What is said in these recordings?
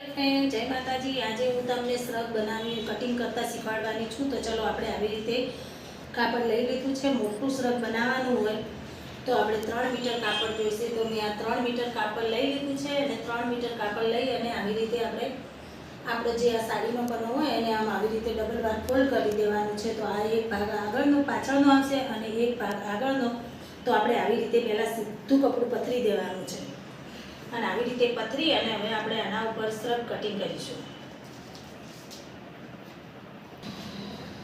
જય માતાજી. આજે હું તમને શ્રગ બનાવી કટિંગ કરતા શીખવાડવાની છું. તો ચલો આપણે આવી રીતે કાપડ લઈ લીધું છે. મોટું શ્રગ બનાવવાનું હોય તો આપણે ત્રણ મીટર કાપડ જોઈશે. તો મેં આ ત્રણ મીટર કાપડ લઈ લીધું છે અને ત્રણ મીટર કાપડ લઈ અને આવી રીતે આપણે આપણો જે આ સાડીનો પન્નો હોય એને આમ આવી રીતે ડબલ વાર ફોલ્ડ કરી દેવાનું છે. તો આ એક ભાગ આગળનો, પાછળનો આવશે અને એક ભાગ આગળનો. તો આપણે આવી રીતે પહેલાં સીધું કપડું પથરી દેવાનું છે. અને આવી રીતે પથરી અને હવે આપણે આના ઉપર સ્રગ કટિંગ કરીશું.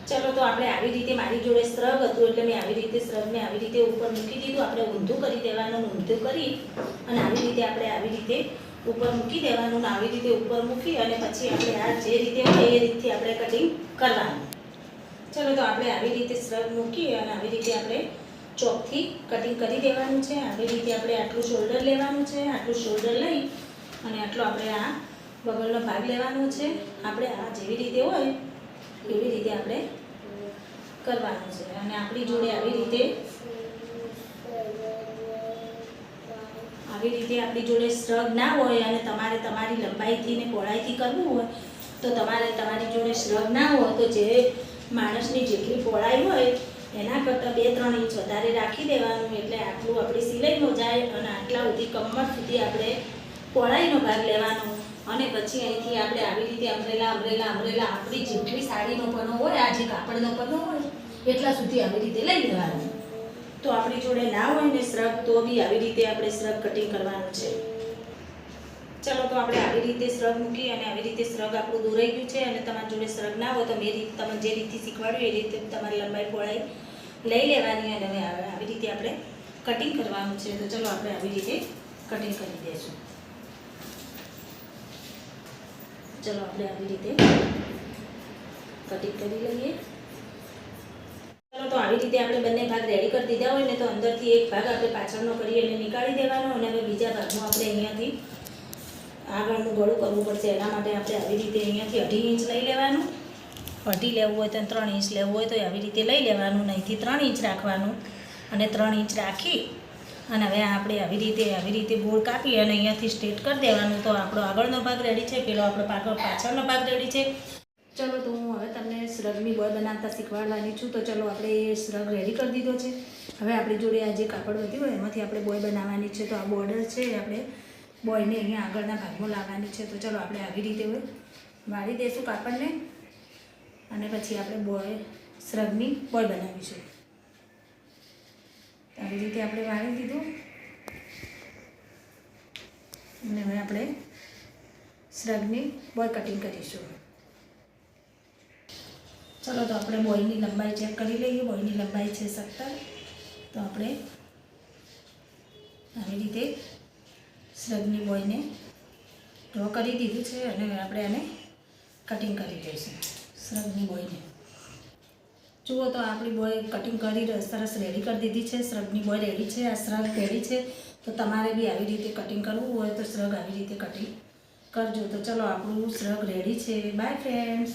ચલો તો આપણે આવી રીતે મારી જોડે સ્રગ હતું એટલે મેં આવી રીતે સ્રગને આવી રીતે ઉપર મૂકી દીધું. આપણે ઊંધું કરી દેવાનું, ઊંધું કરી અને આવી રીતે આપણે આવી રીતે ઉપર મૂકી દેવાનું આવી રીતે ઉપર મૂકી અને પછી આપણે આ જે રીતે હોય એ રીતથી આપણે કટિંગ કરવાનું. ચલો તો આપણે આવી રીતે સ્રગ મૂકી અને આવી રીતે આપણે ચોકથી કટિંગ કરી દેવાનું છે. આવી રીતે આપણે આટલું શોલ્ડર લેવાનું છે. આટલું શોલ્ડર લઈ અને આટલો આપણે આ બગલનો ભાગ લેવાનો છે. આપણે આ જેવી રીતે હોય એવી રીતે આપણે કરવાનું છે. અને આપણી જોડે આવી રીતે આવી રીતે આપણી જોડે શ્રગ ના હોય અને તમારે તમારી લંબાઈથી ને પહોળાઈથી કરવું હોય, તો તમારે તમારી જોડે શ્રગ ના હોય, તો જે માણસની જેટલી પહોળાઈ હોય એના કરતાં બે, ત્રણ ઇંચ વધારે રાખી દેવાનું એટલે આટલું આપણી સિલાઈનો જાય અને આટલા સુધી કમર સુધી આપણે પહોળાઈનો ભાગ લેવાનો. અને પછી અહીંથી આપણે આવી રીતે અમરેલા અમરેલા અમરેલા આપણી જેટલી સાડીનો પનો હોય, આ જે કાપડનો પનો હોય, એટલા સુધી આવી રીતે લઈ લેવાનું. તો આપણી જોડે ના હોય ને શ્રગ, તો બી આવી રીતે આપણે શ્રગ કટિંગ કરવાનું છે. ચલો તો આપણે આવી રીતે શ્રગ મૂકી અને આવી રીતે શ્રગ આપણું દોરાઈ ગયું છે અને તમારી જોડે શ્રગ ના હોય તો મેં રીત તમે જે રીતથી શીખવાડ્યું એ રીતે તમારી લંબાઈ પહોળાઈ લઈ લેવાની અને આવી રીતે આપણે કટિંગ કરવાનું છે. તો ચલો આપણે આવી રીતે કટિંગ કરી દઈશું. ચલો આપણે આવી રીતે કટિંગ કરી લઈએ. ચલો તો આવી રીતે આપણે બંને ભાગ રેડી કરી દીધા હોય ને તો અંદરથી એક ભાગ આપણે પાછળનો કરી અને નીકાળી દેવાનો અને હવે બીજા ભાગમાં આપણે અહીંયાથી આગળનું ગળું કરવું પડશે. એના માટે આપણે આવી રીતે અહીંયાથી અઢી ઇંચ લઈ લેવાનું. અઢી લેવું હોય તો ત્રણ ઇંચ લેવું હોય તો આવી રીતે લઈ લેવાનું અહીંથી ત્રણ ઇંચ રાખવાનું. અને ત્રણ ઇંચ રાખી અને હવે આપણે આવી રીતે આવી રીતે ગોળ કાપી અને અહીંયાથી સ્ટ્રેટ કરી દેવાનું. તો આપણો આગળનો ભાગ રેડી છે, પેલો આપણો પાછળ પાછળનો ભાગ રેડી છે. ચલો, તો હું હવે તમને શ્રગની બોય બનાવતા શીખવાડવાની છું. તો ચલો, આપણે એ શ્રગ રેડી કરી દીધો છે. હવે આપણી જોડે આ જે કાપડ વધ્યું હોય, એમાંથી આપણે બોય બનાવવાની છે. તો આ બોર્ડર છે આપણે બોયને અહીંયા આગળના ભાગમાં લાવવાની છે. તો ચલો આપણે આવી રીતે વાળી દઈશું કાપડને. અને પછી આપણે બોય, શ્રગની બોય બનાવીશું આવી રીતે આપણે વાળી દીધું. અને હવે આપણે શ્રગની બોય કટિંગ કરીશું. ચલો તો આપણે બોયની લંબાઈ ચેક કરી લઈએ. બોયની લંબાઈ છે સત્તર. તો આપણે આવી રીતે શ્રગની બોયને ડ્રો કરી દીધું છે અને આપણે આને કટિંગ કરી દઈશું શ્રગની બોયને જુઓ તો આપણી બોય કટિંગ કરી સરસ રેડી કરી દીધી છે. શ્રગની બોય રેડી છે, આ શ્રગ રેડી છે. તો તમારે બી આવી રીતે કટિંગ કરવું હોય તો શ્રગ આવી રીતે કટિંગ કરજો. તો ચલો આપણું શ્રગ રેડી છે. Bye friends